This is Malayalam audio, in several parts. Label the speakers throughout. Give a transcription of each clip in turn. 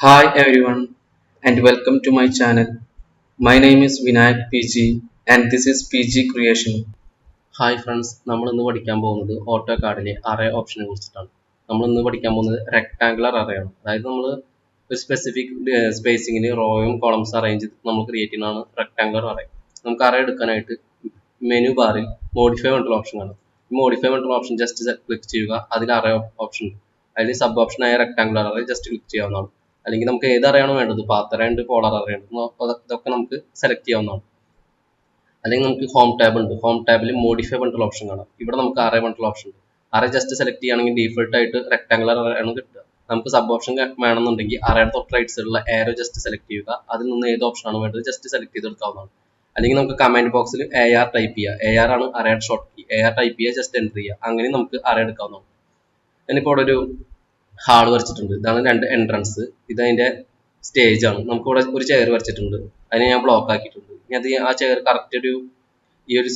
Speaker 1: Hi everyone and welcome to my channel. My name is Vinayak PG and this is PG Creation.
Speaker 2: Hi friends നമ്മൾ ഇന്ന് പഠിക്കാൻ പോകുന്നത് ഓട്ടോ കാർഡിലെ അറേ ഓപ്ഷനെ കുറിച്ചിട്ടാണ്. നമ്മൾ ഇന്ന് പഠിക്കാൻ പോകുന്നത് റെക്ടാങ്കുലർ അറേയാണ് അതായത് നമ്മൾ ഒരു സ്പെസിഫിക് സ്പേസിങ്ങിന് റോയും കോളംസ് അറേഞ്ച് ചെയ്ത് നമ്മൾ ക്രിയേറ്റ് ചെയ്യുന്നതാണ് റെക്ടാങ്കുലർ അറേ നമുക്ക് അറേ എടുക്കാനായിട്ട് മെനു ബാറിൽ മോഡിഫൈ പറഞ്ഞിട്ടുള്ള ഓപ്ഷൻ കാണും. മോഡിഫൈ പറഞ്ഞിട്ടുള്ള ഓപ്ഷൻ ജസ്റ്റ് ക്ലിക്ക് ചെയ്യുക. അതിൽ അറേ ഓപ്ഷൻ അതിൽ സബ് ഓപ്ഷൻ ആയ റെക്ടാങ്കുലർ അറേ ജസ്റ്റ് ക്ലിക്ക് ചെയ്യാവുന്നതാണ്. അല്ലെങ്കിൽ നമുക്ക് ഏതറിയാണോ വേണ്ടത്? പാത്തറ ഉണ്ട് പോളർ അറിയുണ്ട്. ഉണ്ട് ഇതൊക്കെ നമുക്ക് സെലക്ട് ചെയ്യാവുന്നതാണ്. അല്ലെങ്കിൽ നമുക്ക് ഹോം ടാബ് ഉണ്ട്. ഹോം ടാബിൽ മോഡിഫൈ പറഞ്ഞിട്ടുള്ള ഓപ്ഷൻ കാണാം. ഇവിടെ നമുക്ക് അറേ പറഞ്ഞിട്ടുള്ള ഓപ്ഷൻ ഉണ്ട്. അറേ ജസ്റ്റ് സെലക്ട് ചെയ്യുകയാണെങ്കിൽ ഡീഫോൾട്ട് ആയിട്ട് റെക്ടാങ്കുലർ ആണ് കിട്ടുക. നമുക്ക് സബ് ഓപ്ഷൻ വേണമെന്നുണ്ടെങ്കിൽ അറയുടെ തൊട്ട് റൈറ്റ് സൈഡിലുള്ള ആരോ ജസ്റ്റ് സെലക്ട് ചെയ്യുക. അതിൽ നിന്ന് ഏത് ഓപ്ഷൻ ആണ് വേണ്ടത് ജസ്റ്റ് സെലക്ട് ചെയ്തെടുക്കാവുന്നതാണ്. അല്ലെങ്കിൽ നമുക്ക് കമാൻഡ് ബോക്സിൽ എ ആർ ടൈപ്പ് ചെയ്യുക. എ ആർ ആണ് അറയുടെ short key A R type ചെയ്യുക ജസ്റ്റ് എന്റർ ചെയ്യുക. അങ്ങനെ നമുക്ക് അറേ എടുക്കാവുന്നതാണ്. ഞാനിപ്പോൾ ഇവിടെ ഒരു ഹാൾ വരച്ചിട്ടുണ്ട്. ഇതാണ് രണ്ട് എൻട്രൻസ് ഇത് അതിന്റെ സ്റ്റേജ് ആണ്. നമുക്ക് ഇവിടെ ഒരു ചെയർ വരച്ചിട്ടുണ്ട്. അതിനെ ഞാൻ ബ്ലോക്ക് ആക്കിയിട്ടുണ്ട്. ഇനി അത് ആ ചെയർ കറക്റ്റ് ഒരു ഈ ഒരു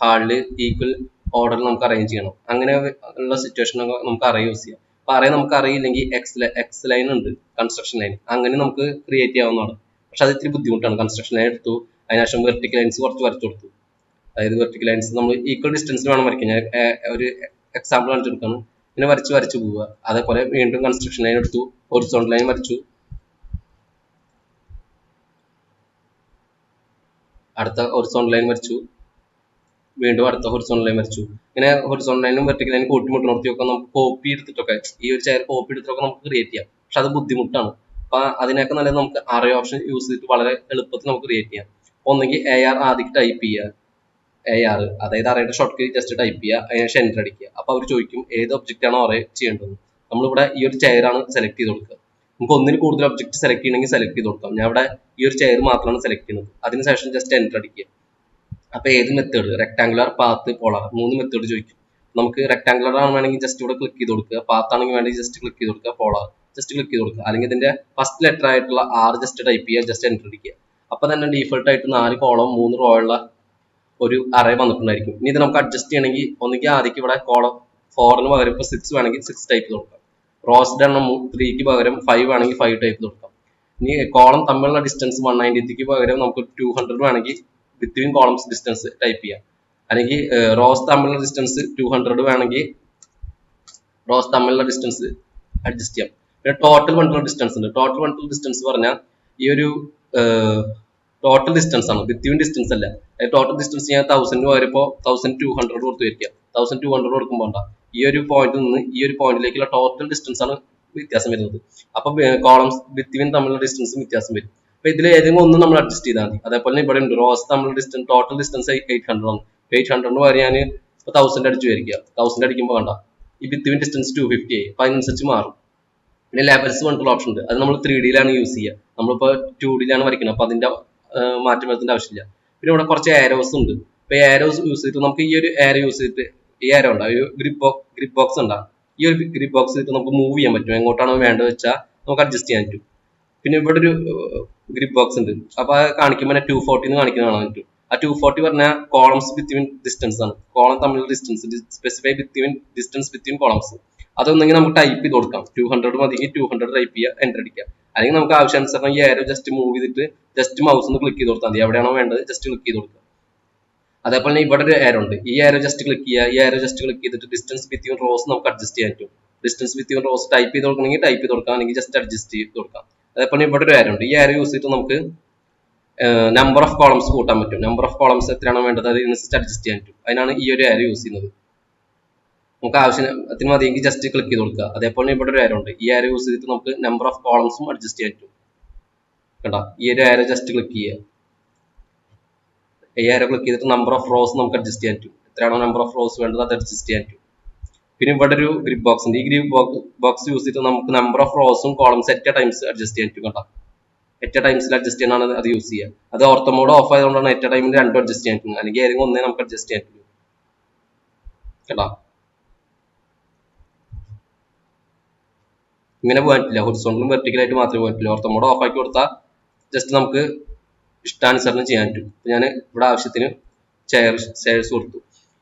Speaker 2: ഹാളിൽ ഈക്വൽ ഓർഡറിൽ നമുക്ക് അറേഞ്ച് ചെയ്യണം. അങ്ങനെ ഉള്ള സിറ്റുവേഷൻ നമുക്ക് അറേ യൂസ് ചെയ്യാം. അപ്പൊ അറേ നമുക്ക് അറിയില്ലെങ്കിൽ എക്സ് എക്സ് ലൈൻ ഉണ്ട് കൺസ്ട്രക്ഷൻ ലൈൻ അങ്ങനെ നമുക്ക് ക്രിയേറ്റ് ചെയ്യാവുന്നതാണ്. പക്ഷെ അത് ഇത്തിരി ബുദ്ധിമുട്ടാണ്. കൺസ്ട്രക്ഷൻ ലൈൻ എടുത്തു അതിനുശേഷം വെർട്ടിക്കൽ ലൈൻസ് കുറച്ച് വരച്ചു കൊടുത്തു. അതായത് വെർട്ടിക്കൽ ലൈൻസ് നമ്മൾ ഈക്വൽ ഡിസ്റ്റൻസിൽ വേണം വരയ്ക്കാൻ. ഞാൻ ഒരു എക്സാമ്പിൾ കാണിച്ചു കൊടുക്കണം. പിന്നെ വരച്ച് വരച്ച് പോവുക. അതേപോലെ വീണ്ടും കൺസ്ട്രക്ഷൻ ലൈൻ എടുത്തു. ഹൊറിസോണ്ടൽ ലൈൻ വരച്ചു. അടുത്ത ഹൊറിസോണ്ടൽ ലൈൻ വരച്ചു. വീണ്ടും അടുത്ത ഹൊറിസോണ്ടൽ ലൈൻ വരച്ചു. ഇങ്ങനെ ഹൊറിസോണ്ടൽ ലൈനും വെർട്ടിക്കൽ ലൈനും കൂട്ടിമുട്ടിനോടത്തൊക്കെ നമുക്ക് കോപ്പി എടുത്തിട്ടൊക്കെ ഈ ഒരു ചെയർ കോപ്പി എടുത്തിട്ടൊക്കെ നമുക്ക് ക്രിയേറ്റ് ചെയ്യാം. പക്ഷെ അത് ബുദ്ധിമുട്ടാണ്. അപ്പൊ അതിനൊക്കെ നല്ലത് നമുക്ക് ആറേ ഓപ്ഷൻ യൂസ് ചെയ്തിട്ട് വളരെ എളുപ്പത്തിൽ നമുക്ക് ക്രിയേറ്റ് ചെയ്യാം. ഒന്നെങ്കിൽ എ ആർ ആദ്യം ടൈപ്പ് ചെയ്യുക. എ ആർ അതായത് അറേയുടെ ഷോർട്ട് കീ ജസ്റ്റ് ടൈപ്പ് ചെയ്യുക അതിനുശേഷം എന്റർ അടിക്കുക. അപ്പോൾ അവർ ചോദിക്കും ഏത് ഒബ്ജക്റ്റ് ആണോ അറേ ചെയ്യേണ്ടത്? നമ്മളിവിടെ ഈ ഒരു ചെയർ ആണ് സെലക്ട് ചെയ്ത് കൊടുക്കുക. നമുക്ക് ഒന്നിൽ കൂടുതൽ ഒബ്ജക്റ്റ് സെലക്ട് ചെയ്യണമെങ്കിൽ സെലക്ട് ചെയ്ത് കൊടുക്കാം. ഞാൻ ഇവിടെ ഈ ഒരു ചെയർ മാത്രമാണ് സെലക്ട് ചെയ്യുന്നത്. അതിനുശേഷം ജസ്റ്റ് എന്റർ അടിക്കുക. അപ്പോൾ ഏത് മെത്തേഡ് റെക്ടാങ്കുലർ പാത്ത് പോളർ മൂന്ന് മെത്തേഡ് ചോദിക്കും. നമുക്ക് റെക്ടാങ്കുലർ ആണ് വേണമെങ്കിൽ ജസ്റ്റ് ഇവിടെ ക്ലിക്ക് ചെയ്ത് കൊടുക്കുക. പാത്ത് ആണെങ്കിൽ വേണമെങ്കിൽ ജസ്റ്റ് ക്ലിക്ക് ചെയ്ത് കൊടുക്കുക. പോളർ ജസ്റ്റ് ക്ലിക്ക് ചെയ്ത് കൊടുക്കുക. അല്ലെങ്കിൽ ഇതിന്റെ ഫസ്റ്റ് ലെറ്റർ ആയിട്ടുള്ള ആർ ജസ്റ്റ് ടൈപ്പ് ചെയ്യുക ജസ്റ്റ് എന്റർ അടിക്കുക. അപ്പോൾ തന്നെ ഡീഫോൾട്ട് ആയിട്ട് നാല് കോളം മൂന്ന് റോ ഉള്ള ഒരു അറേ വന്നിട്ടുണ്ടായിരിക്കും. ഇനി ഇത് നമുക്ക് അഡ്ജസ്റ്റ് ചെയ്യണമെങ്കിൽ ഒന്നുകിൽ ആദ്യം ഇവിടെ കോളം ഫോറിന് പകരം ഇപ്പോൾ സിക്സ് വേണമെങ്കിൽ സിക്സ് ടൈപ്പ് കൊടുക്കാം. റോസ്ഡ് എണ്ണം ത്രീക്ക് പകരം ഫൈവ് ആണെങ്കിൽ ഫൈവ് ടൈപ്പ് കൊടുക്കാം. ഇനി കോളം തമ്മിലുള്ള ഡിസ്റ്റൻസ് വൺ നയന്റിക്ക് പകരം നമുക്ക് ടു ഹൺഡ്രഡ് വേണമെങ്കിൽ ബിറ്റ്വീൻ കോളംസ് ഡിസ്റ്റൻസ് ടൈപ്പ് ചെയ്യാം. അല്ലെങ്കിൽ റോസ് തമ്മിലുള്ള ഡിസ്റ്റൻസ് ടു ഹൺഡ്രഡ് വേണമെങ്കിൽ റോസ് തമ്മിലുള്ള ഡിസ്റ്റൻസ് അഡ്ജസ്റ്റ് ചെയ്യാം. പിന്നെ ടോട്ടൽ വണ്ടിലുള്ള ഡിസ്റ്റൻസ് ഉണ്ട്. ടോട്ടൽ വണ്ടിലുള്ള ഡിസ്റ്റൻസ് പറഞ്ഞാൽ ഈ ഒരു ടോട്ടൽ ഡിസ്റ്റൻസ് ആണ്. ബിറ്റ്വീൻ ഡിസ്റ്റൻസ് അല്ല. ടോട്ടൽ ഡിസ്റ്റൻസ് ഞാൻ തൗസൻഡ് വരുമ്പോൾ തൗസൻഡ് ടു ഹൺഡ്രഡ് കൊടുത്ത് വരിക തൗസൻഡ് ടു ഹൺഡ്രഡ് കൊടുക്കുമ്പോൾ ഈ ഒരു പോയിന്റിൽ നിന്ന് ഈ ഒരു പോയിന്റിലേക്കുള്ള ടോട്ടൽ ഡിസ്റ്റൻസ് ആണ് വ്യത്യാസം വരുന്നത്. അപ്പൊ കോളംസ് ബിറ്റ്വീൻ തമ്മിലുള്ള ഡിസ്റ്റൻസ് വ്യത്യാസം വരും. അപ്പൊ ഇതിൽ ഏതെങ്കിലും ഒന്ന് നമ്മൾ അഡ്ജസ്റ്റ് ചെയ്താൽ മതി. അതേപോലെ തന്നെ ഇവിടെ ഉണ്ട്. റോസ് തമ്മിലുള്ള distance total distance eight hundred ആണ്. എയ്റ്റ് ഹൺഡ്രഡിന് വരെ ഞാൻ ഇപ്പൊ തൗസൻഡ് അടിച്ച് വരിക തൗസൻഡ് അടിക്കുമ്പോൾ കണ്ട ഈ ബിറ്റ്വീൻ ഡിസ്റ്റൻസ് ടു ഫിഫ്റ്റി ആയി. അപ്പൊ അതിനനുസരിച്ച് മാറും. പിന്നെ ലെവൽസ് പറഞ്ഞിട്ടുള്ള ഓപ്ഷൻ ഉണ്ട്. അത് നമ്മൾ ത്രീ ഡിയിലാണ് യൂസ് ചെയ്യുക നമ്മളിപ്പോൾ ടു ഡിയിലാണ് വരയ്ക്കുന്നത് അപ്പൊ അതിന്റെ മാറ്റം വരുത്തേണ്ട ആവശ്യമില്ല. പിന്നെ ഇവിടെ കുറച്ച് ആരോസ് ഉണ്ട്. ഇപ്പൊ ആരോസ് യൂസ് ചെയ്തിട്ട് നമുക്ക് ഈ ഒരു ആരോ യൂസ് ചെയ്തിട്ട് ഈ ആരോ ഉണ്ടാവും ഒരു ഗ്രിപ്പ് ഗ്രിപ്പ് ബോക്സ് ഉണ്ടാവും ഈ ഒരു ഗ്രിപ്പ് ബോക്സ് ചെയ്തിട്ട് നമുക്ക് മൂവ് ചെയ്യാൻ പറ്റും. എങ്ങോട്ടാണോ വേണ്ടത് വെച്ചാൽ നമുക്ക് അഡ്ജസ്റ്റ് ചെയ്യാൻ പറ്റും. പിന്നെ ഇവിടെ ഒരു ഗ്രിപ്പ് ബോക്സ് ഉണ്ട്. അപ്പൊ അത് കാണിക്കുമ്പോൾ ടു ഫോർട്ടി കാണിക്കുന്ന കാണാൻ പറ്റും. ആ ടു ഫോർട്ടി പറഞ്ഞാൽ കോളംസ് ബിറ്റ്വീൻ ഡിസ്റ്റൻസ് ആണ്. കോളം തമ്മിലുള്ള distance specify between distance between columns അതൊന്നെങ്കിൽ നമുക്ക് ടൈപ്പ് ചെയ്ത് കൊടുക്കാം. ടു ഹൺഡ്രഡ് മതി. ടു ഹൺഡ്രഡ് ടൈപ്പ് ചെയ്യുക എന്റർ അടിക്കുക. അല്ലെങ്കിൽ നമുക്ക് ആവശ്യാനുസരണം ഈ ആരോ ജസ്റ്റ് മൂവ് ചെയ്തിട്ട് ജസ്റ്റ് മൗസ് ഒന്ന് ക്ലിക്ക് ചെയ്ത് കൊടുത്താൽ മതി. എവിടെയാണോ വേണ്ടത് ജസ്റ്റ് ക്ലിക്ക് ചെയ്ത് കൊടുക്കുക. അതേപോലെ തന്നെ ഇവിടെ ഒരു ആരോ ഉണ്ട്. ഈ ആരോ ജസ്റ്റ് ക്ലിക്ക് ചെയ്യുക. ഈ ആരോ ജസ്റ്റ് ക്ലിക്ക് ചെയ്തിട്ട് ഡിസ്റ്റൻസ് ബിറ്റ്വീൻ റോസ് നമുക്ക് അഡ്ജസ്റ്റ് ചെയ്യാൻ പറ്റും. ഡിസ്റ്റൻസ് ബിറ്റ്വീൻ റോസ് ടൈപ്പ് ചെയ്ത് കൊടുക്കണമെങ്കിൽ ടൈപ്പ് ചെയ്ത് കൊടുക്കാം. അല്ലെങ്കിൽ ജസ്റ്റ് അഡ്ജസ്റ്റ് ചെയ്ത് കൊടുക്കാം. അതേപോലെ ഇവിടെ ഒരു ആരോ ഉണ്ട്. ഈ ആരോ യൂസ് ചെയ്തിട്ട് നമുക്ക് നമ്പർ ഓഫ് കോളംസ് കൂട്ടാൻ പറ്റും. നമ്പർ ഓഫ് കോളംസ് എത്രയാണോ വേണ്ടത് അതിനനുസരിച്ച് അഡ്ജസ്റ്റ് ചെയ്യാൻ പറ്റും. അതിനാണ് ഈ ഒരു ആരോ യൂസ് ചെയ്യുന്നത്. നമുക്ക് ആവശ്യത്തിന് മതിയെങ്കിൽ ജസ്റ്റ് ക്ലിക്ക് ചെയ്ത് കൊടുക്കുക. അതേപോലെ ഇവിടെ ഒരു ആരോ ഉണ്ട്. ഈ ആരോ യൂസ് ചെയ്തിട്ട് നമുക്ക് നമ്പർ ഓഫ് കോളംസും അഡ്ജസ്റ്റ് ചെയ്യാൻ പറ്റും. കണ്ടോ? ഈ ഒരു ആരോ ജസ്റ്റ് ക്ലിക്ക് ചെയ്യുക. ഈ ആരോ ക്ലിക്ക് ചെയ്തിട്ട് നമ്പർ ഓഫ് റോസ് നമുക്ക് അഡ്ജസ്റ്റ് ചെയ്യാൻ പറ്റും. എത്രയാണോ നമ്പർ ഓഫ് റോസ് വേണ്ടത് അത് അഡ്ജസ്റ്റ് ചെയ്യാൻ പറ്റും. പിന്നെ ഇവിടെ ഒരു ഗ്രിപ്പ് ബോക്സ് ഉണ്ട്. ഈ ഗ്രിപ്പ് ബോക്സ് യൂസ് ചെയ്തിട്ട് നമുക്ക് നമ്പർ ഓഫ് റോസും കോളംസ് എറ്റ ടൈംസ് അഡ്ജസ്റ്റ് ചെയ്യാൻ പറ്റും കേട്ടോ എറ്റ ടൈംസിൽ അഡ്ജസ്റ്റ് ചെയ്യാനാണ് അത് യൂസ് ചെയ്യുക. അത് ഓർത്ത മോഡ് ഓഫ് ആയതുകൊണ്ടാണ് എറ്റ ടൈമിൽ രണ്ടും അഡ്ജസ്റ്റ് ചെയ്യാൻ പറ്റുന്നത്. അല്ലെങ്കിൽ ഏതെങ്കിലും ഒന്നേ നമുക്ക് അഡ്ജസ്റ്റ് ചെയ്യാൻ പറ്റും. കേട്ടോ ഇങ്ങനെ പോകാൻ പറ്റില്ല. ഹൊറിസോണ്ടലും വെർട്ടിക്കലായിട്ട് മാത്രമേ പോകാൻ പറ്റില്ല ഓർത്തോ മോഡ് ഓഫ് ആക്കി കൊടുത്താൽ ജസ്റ്റ് നമുക്ക് ഇഷ്ടാനുസരണം ചെയ്യാൻ പറ്റും. ഞാൻ ഇവിടെ ആവശ്യത്തിന് ചെയർ ചെയർസ് കൊടുത്തു.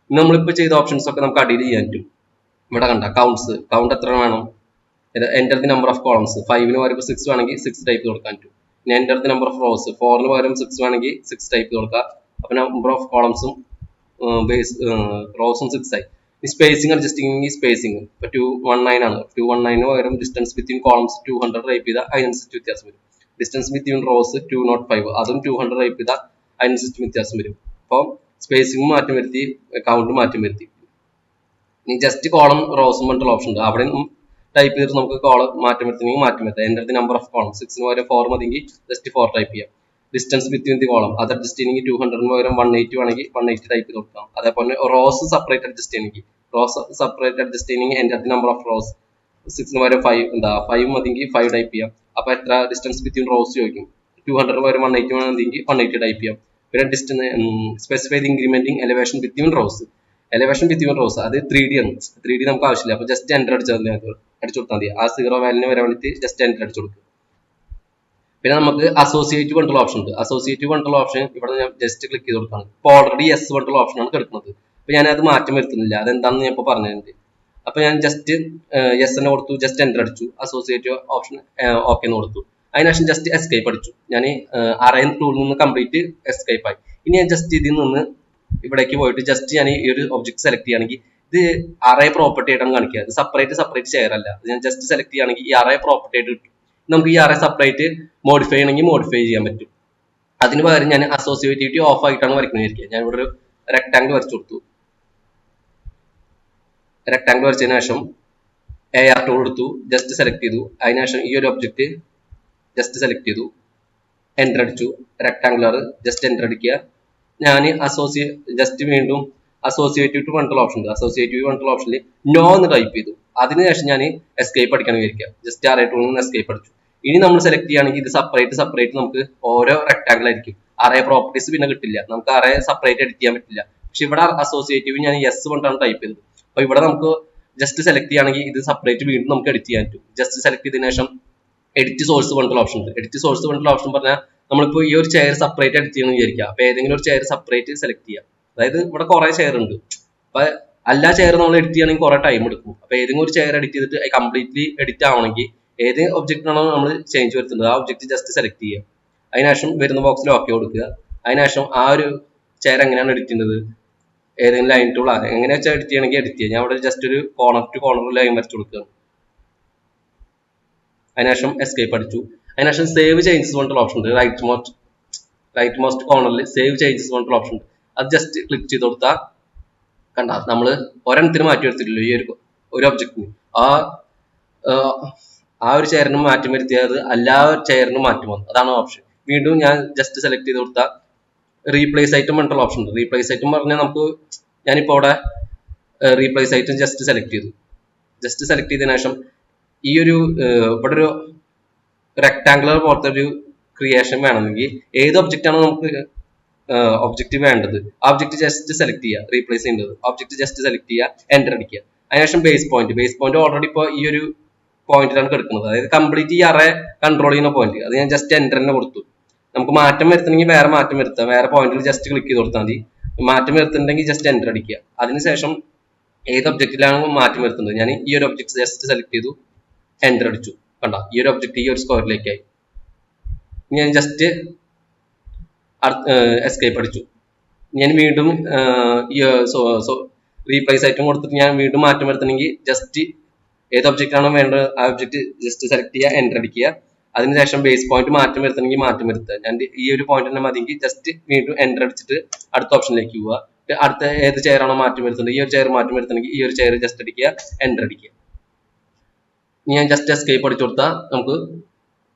Speaker 2: ഇന്ന് നമ്മളിപ്പോൾ ചെയ്ത ഓപ്ഷൻസ് ഒക്കെ നമുക്ക് അടിയിൽ ചെയ്യാൻ പറ്റും. ഇവിടെ കണ്ട കൗണ്ട്സ് കൗണ്ട് എത്ര വേണം? Enter the number of columns ഫൈവിന് പകരം സിക്സ് വേണമെങ്കിൽ സിക്സ് ടൈപ്പ് കൊടുക്കാൻ പറ്റും. ഇനി enter the number of rows ഫോറിന് പകരം സിക്സ് വേണമെങ്കിൽ സിക്സ് ടൈപ്പ് കൊടുക്കുക അപ്പോൾ നമ്പർ ഓഫ് കോളംസും ബേസ് റോസും സിക്സ് ആയി. ഈ സ്പേസിംഗ് അഡ്ജസ്റ്റിംഗ് ഈ സ്പേസിംഗ് ഇപ്പോൾ ടു വൺ നയൻ ആണ്. ടു വൺ നയന് പകരം distance within columns two hundred type ചെയ്താൽ അതിനനുസരിച്ച് വ്യത്യാസം വരും. Distance between rows two nought five അതും ടു ഹൺഡ്രഡ് ടൈപ്പ് ചെയ്താൽ അതിനനുസരിച്ച് വ്യത്യാസം വരും. അപ്പോൾ സ്പേസിംഗ് മാറ്റം വരുത്തി കൗണ്ട് മാറ്റം വരുത്തി. ഇനി ജസ്റ്റ് കോളം റോസും പറഞ്ഞിട്ടുള്ള ഓപ്ഷൻ ഉണ്ട്. അവിടെ ടൈപ്പ് ചെയ്തിട്ട് നമുക്ക് കോളം മാറ്റം വരുത്തണമെങ്കിൽ മാറ്റം വരുത്താം. എന്റെ അടുത്ത് നമ്പർ ഓഫ് കോളം സിക്സിന് പകരം ഫോർ മതിയെങ്കിൽ ജസ്റ്റ് ഫോർ ടൈപ്പ് ചെയ്യാം. ഡിസ്റ്റൻസ് ബിറ്റ്വീൻ ദി കോളം അത് അഡ്ജസ്റ്റ് ചെയ്യണമെങ്കിൽ ടു ഹൺഡ്രഡിന് പകരം വൺ എയ്റ്റി വേണമെങ്കിൽ വൺ എയ്റ്റി ടൈപ്പ് ചെയ്ത് കൊടുക്കാം. അതേപോലെ റോസ് സെപ്പറേറ്റ് അഡ്ജസ്റ്റ് ചെയ്യണമെങ്കിൽ. റോസ് സെപ്പറേറ്റ് അഡ്ജസ്റ്റ് ചെയ്യണമെങ്കിൽ എന്റെ അടുത്ത് നമ്പർ ഓഫ് റോസ് സിക്സിന് പകരം ഫൈവ് എന്താ ഫൈവ് മതിയെങ്കിൽ ഫൈവ് ടൈപ്പ് ചെയ്യാം. അപ്പോൾ എത്ര ഡിസ്റ്റൻസ് ബിറ്റ്വീൻ റോസ് ചോദിക്കും. ടു ഹൺഡ്രഡ് പകരം വൺ എയ്റ്റി വേണമെങ്കിൽ വൺ എയ്റ്റി ടൈപ്പ് ചെയ്യാം. പിന്നെ distance specify incrementing elevation between rows elevation between rows അത് ത്രീ ഡി ആണ്. ത്രീ ഡി നമുക്ക് ആവശ്യമില്ല. അപ്പോൾ ജസ്റ്റ് എന്റർ അടിച്ചാൽ അടിച്ചു കൊടുത്താൽ മതി. ആ സീറോ വാല്യൂന് വരാൻ വേണ്ടിയിട്ട് ജസ്റ്റ് എന്റർ അടിച്ചു കൊടുക്കും. പിന്നെ നമുക്ക് അസോസിയേറ്റീവ് കൺട്രോൾ ഓപ്ഷൻ ഉണ്ട്. അസോസിയേറ്റീവ് കൺട്രോൾ ഓപ്ഷൻ ഇവിടെ ഞാൻ ജസ്റ്റ് ക്ലിക്ക് ചെയ്ത് കൊടുക്കുകയാണ് ഇപ്പോൾ ഓൾറെഡി എസ് കൺട്രോൾ ഓപ്ഷനാണ് കിടക്കുന്നത്. അപ്പോൾ ഞാൻ അത് മാറ്റം വരുത്തുന്നില്ല. അതെന്താണെന്ന് ഞാൻ ഇപ്പോൾ പറഞ്ഞിട്ടുണ്ട് അപ്പോൾ ഞാൻ ജസ്റ്റ് എസ് എന്ന് കൊടുത്തു ജസ്റ്റ് എന്റർ അടിച്ചു. അസോസിയേറ്റ് ഓപ്ഷൻ ഓക്കെ എന്ന് കൊടുത്തു. അതിനുശേഷം ജസ്റ്റ് എസ്കേപ്പ് അടിച്ചു. ഞാൻ അറൈൻ ടൂളിൽ നിന്ന് കംപ്ലീറ്റ് എസ്കേപ്പ് ആയി. ഇനി ഞാൻ ജസ്റ്റ് ഇതിൽ നിന്ന് ഇവിടേക്ക് പോയിട്ട് ജസ്റ്റ് ഞാൻ ഈ ഒരു ഒബ്ജക്ട് സെലക്ട് ചെയ്യുകയാണെങ്കിൽ ഇത് അറേ പ്രോപ്പർട്ടി ആയിട്ടാണ് കാണിക്കുക. ഇത് സെപ്പറേറ്റ് സെപ്പറേറ്റ് ഷെയർ അല്ല. ഞാൻ ജസ്റ്റ് സെലക്ട് ചെയ്യുകയാണെങ്കിൽ ഈ അറേ പ്രോപ്പർട്ടി ആയിട്ട് കിട്ടും. നമുക്ക് ഈ അറേ സെപ്പറേറ്റ് മോഡിഫൈ ചെയ്യണമെങ്കിൽ മോഡിഫൈ ചെയ്യാൻ പറ്റും. അതിന് പകരം ഞാൻ അസോസിയേറ്റിവിറ്റി ഓഫ് ആയിട്ടാണ് വരയ്ക്കുന്നത് ഞാൻ ഇവിടെ ഒരു റെക്ടാങ്കിൾ വരച്ചു കൊടുത്തു. റെക്ടാങ്കിൾ വരച്ചതിന് ശേഷം എ ആർ ടൂൾ എടുത്തു ജസ്റ്റ് സെലക്ട് ചെയ്തു. അതിനുശേഷം ഈ ഒരു ഒബ്ജക്റ്റ് ജസ്റ്റ് സെലക്ട് ചെയ്തു. എന്റർ അടിച്ചു. റെക്ടാങ്കുലർ ജസ്റ്റ് എന്റർ അടിക്കുക. ഞാൻ അസോസിയേ ജസ്റ്റ് വീണ്ടും അസോസിയേറ്റീവ് ടു കൺട്രോൾ ഓപ്ഷൻ ഉണ്ട്. അസോസിയേറ്റീവ് കൺട്രോൾ ഓപ്ഷനിൽ നോ എന്ന് ടൈപ്പ് ചെയ്തു. അതിനുശേഷം ഞാൻ എസ്കേപ്പ് അടിക്കാൻ വിചാരിക്കുക. ജസ്റ്റ് അറേ ടൂളിൽ നിന്ന് എസ്കേപ്പ് അടിച്ചു. ഇനി നമ്മൾ സെലക്ട് ചെയ്യുകയാണെങ്കിൽ ഇത് സെപ്പറേറ്റ് സെപ്പറേറ്റ് നമുക്ക് ഓരോ റെക്ടാങ്കിൾ ആയിരിക്കും. അറേ പ്രോപ്പർട്ടീസ് പിന്നെ കിട്ടില്ല. നമുക്ക് അറേ സെപ്പറേറ്റ് എഡിറ്റ് ചെയ്യാൻ പറ്റില്ല. പക്ഷെ ഇവിടെ അസോസിയേറ്റീവ് ഞാൻ എസ് കൊണ്ടാണ് ടൈപ്പ് ചെയ്തത്. അപ്പോൾ ഇവിടെ നമുക്ക് ജസ്റ്റ് സെലക്ട് ചെയ്യുകയാണെങ്കിൽ ഇത് സെപ്പറേറ്റ് വീണ്ടും നമുക്ക് എഡിറ്റ് ചെയ്യാൻ പറ്റും. ജസ്റ്റ് സെലക്ട് ചെയ്തതിനു ശേഷം എഡിറ്റ് സോഴ്സ് കൊണ്ടുള്ള ഓപ്ഷൻ ഉണ്ട്. എഡിറ്റ് സോഴ്സ് കൊണ്ടുള്ള ഓപ്ഷൻ പറഞ്ഞാൽ നമ്മളിപ്പോൾ ഈ ഒരു ചെയർ സെപ്പറേറ്റ് എഡിറ്റ് ചെയ്യണം വിചാരിക്കുക. അപ്പൊ ഏതെങ്കിലും ഒരു ചെയർ സെപ്പറേറ്റ് സെലക്ട് ചെയ്യാം. അതായത് ഇവിടെ കുറെ ചെയർ ഉണ്ട്. അപ്പൊ എല്ലാ ചെയർ നമ്മൾ എഡിറ്റ് ചെയ്യണമെങ്കിൽ കുറെ ടൈം എടുക്കും. അപ്പൊ ഏതെങ്കിലും ഒരു ചെയർ എഡിറ്റ് ചെയ്തിട്ട് കംപ്ലീറ്റ്ലി എഡിറ്റ് ആവണമെങ്കിൽ ഏത് ഒബ്ജക്റ്റിനാണോ നമ്മൾ ചേഞ്ച് വരുത്തുന്നത് ആ ഒബ്ജക്റ്റ് ജസ്റ്റ് സെലക്ട് ചെയ്യുക. അതിനുശേഷം വരുന്ന ബോക്സിൽ ഓക്കെ കൊടുക്കുക. അതിനുശേഷം ആ ഒരു ചെയർ എങ്ങനെയാണ് എഡിറ്റ് ചെയ്യുന്നത്? ഏതെങ്കിലും ലൈൻ ടൂൾ എങ്ങനെ വെച്ചാൽ എഡിറ്റ് ചെയ്യണമെങ്കിൽ എഡിറ്റ് ചെയ്യാം. ഞാൻ അവിടെ ജസ്റ്റ് ഒരു കോണർ ടു കോണർ ലൈൻ വരച്ചു കൊടുക്കുകയാണ്. അതിനുശേഷം എസ്കേപ്പ് അടിച്ചു. അതിനുശേഷം സേവ് ചേഞ്ചസ് പറഞ്ഞിട്ടുള്ള ഓപ്ഷൻ ഉണ്ട്. റൈറ്റ് മോസ്റ്റ് റൈറ്റ് മോസ്റ്റ് കോർണറിൽ സേവ് ചേഞ്ചസ് പറഞ്ഞിട്ടുള്ള ഓപ്ഷൻ ഉണ്ട്. അത് ജസ്റ്റ് ക്ലിക്ക് ചെയ്ത് കൊടുത്താൽ കണ്ട നമ്മൾ ഒരെണ്ണത്തിന് മാറ്റി വരുത്തില്ലല്ലോ ഈ ഒരു ഒരു ഒബ്ജക്റ്റിന് ആ ആ ഒരു ചെയറിന് മാറ്റം വരുത്തിയത് എല്ലാ ചെയറിനും മാറ്റം വന്നു. അതാണ് ഓപ്ഷൻ വീണ്ടും ഞാൻ ജസ്റ്റ് സെലക്ട് ചെയ്ത് കൊടുത്താൽ റീപ്ലേസ് ഐറ്റം പറഞ്ഞിട്ടുള്ള ഓപ്ഷൻ ഉണ്ട്. റീപ്ലേസ് ഐറ്റം പറഞ്ഞാൽ നമുക്ക് ഞാനിപ്പോൾ അവിടെ റീപ്ലേസ് ഐറ്റം ജസ്റ്റ് സെലക്ട് ചെയ്തു. ജസ്റ്റ് സെലക്ട് ചെയ്തതിനു ശേഷം ഈ ഒരു ഇവിടെ ഒരു റെക്ടാങ്കുലർ പോലത്തെ ഒരു ക്രിയേഷൻ വേണമെങ്കിൽ ഏത് ഒബ്ജക്റ്റ് ആണോ നമുക്ക് ഒബ്ജക്റ്റ് വേണ്ടത്. ഒബ്ജക്റ്റ് ജസ്റ്റ് സെലക്ട് ചെയ്യുക റീപ്ലേസ് ചെയ്യേണ്ടത്. ഒബ്ജക്റ്റ് ജസ്റ്റ് സെലക്ട് ചെയ്യുക എന്റർ അടിക്കുക. അതിനുശേഷം base point base point already ഇപ്പോൾ ഈ ഒരു പോയിന്റിലാണ് കിടക്കുന്നത്. അതായത് കംപ്ലീറ്റ് ഈ അറേ കൺട്രോൾ ചെയ്യുന്ന പോയിന്റ് അത് ഞാൻ ജസ്റ്റ് എന്റർ തന്നെ കൊടുത്തു. നമുക്ക് മാറ്റം വരുത്തണമെങ്കിൽ വേറെ മാറ്റം വരുത്താം വേറെ പോയിന്റിൽ ജസ്റ്റ് ക്ലിക്ക് ചെയ്ത് കൊടുത്താൽ മതി. മാറ്റം വരുത്തുന്നുണ്ടെങ്കിൽ ജസ്റ്റ് എന്റർ അടിക്കുക. അതിനുശേഷം ഏത് ഒബ്ജക്റ്റിലാണ് മാറ്റം വരുത്തുന്നത്? ഞാൻ ഈ ഒരു ഒബ്ജക്റ്റ് ജസ്റ്റ് സെലക്ട് ചെയ്തു. എന്റർ അടിച്ചു. കണ്ട? ഈ ഒരു ഒബ്ജക്റ്റ് ഈ ഒരു സ്ക്വയറിലേക്കായി ഞാൻ ജസ്റ്റ് എസ്കേപ്പ് അടിച്ചു. ഞാൻ വീണ്ടും റീപ്ലേസ് ഐറ്റം കൊടുത്തിട്ട് ഞാൻ വീണ്ടും മാറ്റം വരുത്തണമെങ്കിൽ ജസ്റ്റ് ഏത് ഒബ്ജക്റ്റ് ആണോ വേണ്ടത് ആ ഒബ്ജക്റ്റ് ജസ്റ്റ് സെലക്ട് ചെയ്യുക എന്റർ അടിക്കുക. അതിനുശേഷം ബേസ് പോയിന്റ് മാറ്റം വരുത്തണമെങ്കിൽ മാറ്റം വരുത്തുക. ഞാൻ ഈ ഒരു പോയിന്റ് തന്നെ മതിയെങ്കിൽ ജസ്റ്റ് വീണ്ടും എന്റർ അടിച്ചിട്ട് അടുത്ത ഓപ്ഷനിലേക്ക് പോവുക. അടുത്ത ഏത് ചെയർ ആണോ മാറ്റം വരുത്തുന്നത്? ഈ ഒരു ചെയർ മാറ്റം വരുത്തണമെങ്കിൽ ഈ ഒരു ചെയർ ജസ്റ്റ് അടിക്കുക എന്റർ അടിക്കുക. ഞാൻ ജസ്റ്റ് എസ്കേപ്പ് അടിച്ചു കൊടുത്താൽ നമുക്ക്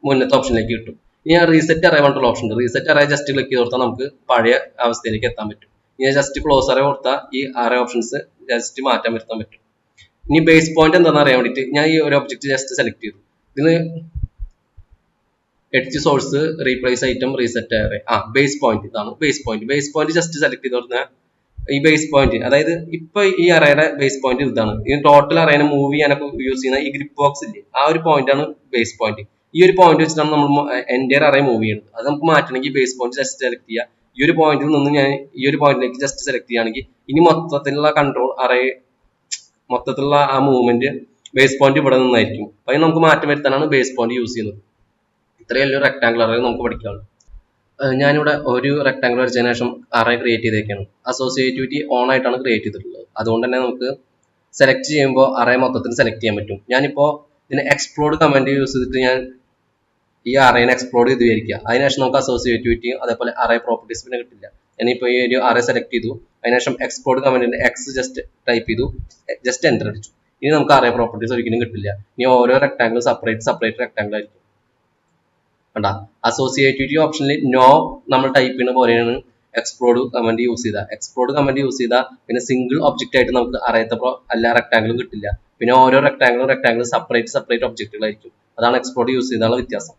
Speaker 2: മുന്നത്തെ ഓപ്ഷനിലേക്ക് കിട്ടും. ഇനി ഞാൻ റീസെറ്റ് അറേ പറഞ്ഞിട്ടുള്ള ഓപ്ഷൻ ഉണ്ട്. റീസെറ്റ് അറേ ജസ്റ്റ് ക്ലിക്ക് ചെയ്ത് കൊടുത്താൽ നമുക്ക് പഴയ അവസ്ഥയിലേക്ക് എത്താൻ പറ്റും. ഇനി ജസ്റ്റ് ക്ലോസ് അറേ കൊടുത്താൽ ഈ അറേ ഓപ്ഷൻസ് ജസ്റ്റ് മാറ്റാൻ വരുത്താൻ പറ്റും. ഇനി ബേസ് പോയിന്റ് എന്താണെന്ന് അറിയാൻ വേണ്ടിയിട്ട് ഞാൻ ഈ ഒരു ഒബ്ജക്റ്റ് ജസ്റ്റ് സെലക്ട് ചെയ്തു. ഇതിന് edit source replace item reset array ആ ബേസ് പോയിന്റ് ഇതാണ്. Base point base point just select ചെയ്ത് കൊടുത്താൽ ഈ ബേസ് പോയിന്റ് അതായത് ഇപ്പൊ ഈ അറയുടെ ബേസ് പോയിന്റ് ഇതാണ്. ഈ ടോട്ടൽ അറേനെ മൂവ് ചെയ്യാനൊക്കെ യൂസ് ചെയ്യുന്ന ഈ ഗ്രിപ്പ് ബോക്സ് ഇല്ലേ? ആ ഒരു പോയിന്റ് ആണ് ബേസ് പോയിന്റ് ഈ ഒരു പോയിന്റ് വെച്ചിട്ടാണ് നമ്മൾ എന്റെ അറേ മൂവ് ചെയ്യുന്നത്. അത് നമുക്ക് മാറ്റണമെങ്കിൽ ബേസ് പോയിന്റ് ജസ്റ്റ് സെലക്ട് ചെയ്യുക ഈ ഒരു പോയിന്റിൽ നിന്ന് ഞാൻ ഈ ഒരു പോയിന്റിലേക്ക് ജസ്റ്റ് സെലക്ട് ചെയ്യുകയാണെങ്കിൽ ഇനി മൊത്തത്തിലുള്ള കൺട്രോൾ അറേ മൊത്തത്തിലുള്ള ആ മൂവ്മെന്റ് ബേസ് പോയിന്റ് ഇവിടെ നിന്നായിരിക്കും. അപ്പൊ നമുക്ക് മാറ്റം വരുത്താനാണ് ബേസ് പോയിന്റ് യൂസ് ചെയ്യുന്നത്. ഇത്രയും വലിയൊരു റെക്ടാംഗിൾ അറേ നമുക്ക് ഏഹ് ഞാനിവിടെ ഒരു റെക്ടാംഗിൾ വരച്ചതിന് ശേഷം അറേ ക്രിയേറ്റ് ചെയ്തേക്കാണ്. അസോസിയേറ്റിവിറ്റി ഓൺ ആയിട്ടാണ് ക്രിയേറ്റ് ചെയ്തിട്ടുള്ളത്. അതുകൊണ്ട് തന്നെ നമുക്ക് സെലക്ട് ചെയ്യുമ്പോൾ അറേ മൊത്തത്തിൽ സെലക്ട് ചെയ്യാൻ പറ്റും. ഞാനിപ്പോൾ ഇതിനെ എക്സ്പ്ലോഡ് കമന്റ് യൂസ് ചെയ്തിട്ട് ഞാൻ ഈ അറേനെ എക്സ്പ്ലോർ ചെയ്ത് വിചാരിക്കുക. അതിനുശേഷം നമുക്ക് അസോസിയേറ്റിവിറ്റിയും അതേപോലെ അറേ പ്രോപ്പർട്ടീസ് പിന്നെ കിട്ടില്ല. ഞാനിപ്പോൾ ഈ ഒരു അറേ സെലക്ട് ചെയ്തു. അതിനുശേഷം എക്സ്പ്ലോർഡ് കമന്റിന്റെ എക്സ് ജസ്റ്റ് ടൈപ്പ് ചെയ്തു. ജസ്റ്റ് എന്റർ അടിച്ചു. ഇനി നമുക്ക് അറേ പ്രോപ്പർട്ടീസ് ഒരിക്കലും കിട്ടില്ല. ഇനി ഓരോ റെക്ടാങ്കിൾ സെപ്പറേറ്റ് സെപ്പറേറ്റ് റെക്ടാങ്കിൾ ആയിരിക്കും. കണ്ട? അസോസിയേറ്റിവിറ്റി ഓപ്ഷനിൽ നോ നമ്മൾ ടൈപ്പ് ചെയ്യുന്ന പോലെയാണ് എക്സ്പ്ലോർഡ് കമന്റ് യൂസ് ചെയ്ത. എക്സ്പ്ലോർഡ് കമന്റ് യൂസ് ചെയ്ത പിന്നെ സിംഗിൾ ഒബ്ജക്റ്റ് ആയിട്ട് നമുക്ക് അറിയാത്ത അല്ല എല്ലാ റെക്ടാംഗിളും കിട്ടില്ല. പിന്നെ ഓരോ റെക്ടാംഗിളും റെക്ടാംഗിളും സെപ്പറേറ്റ് സെപ്പറേറ്റ് ഒബ്ജക്റ്റുകളായിരിക്കും അതാണ് എക്സ്പ്ലോർഡ് യൂസ് ചെയ്താലുള്ള വ്യത്യാസം.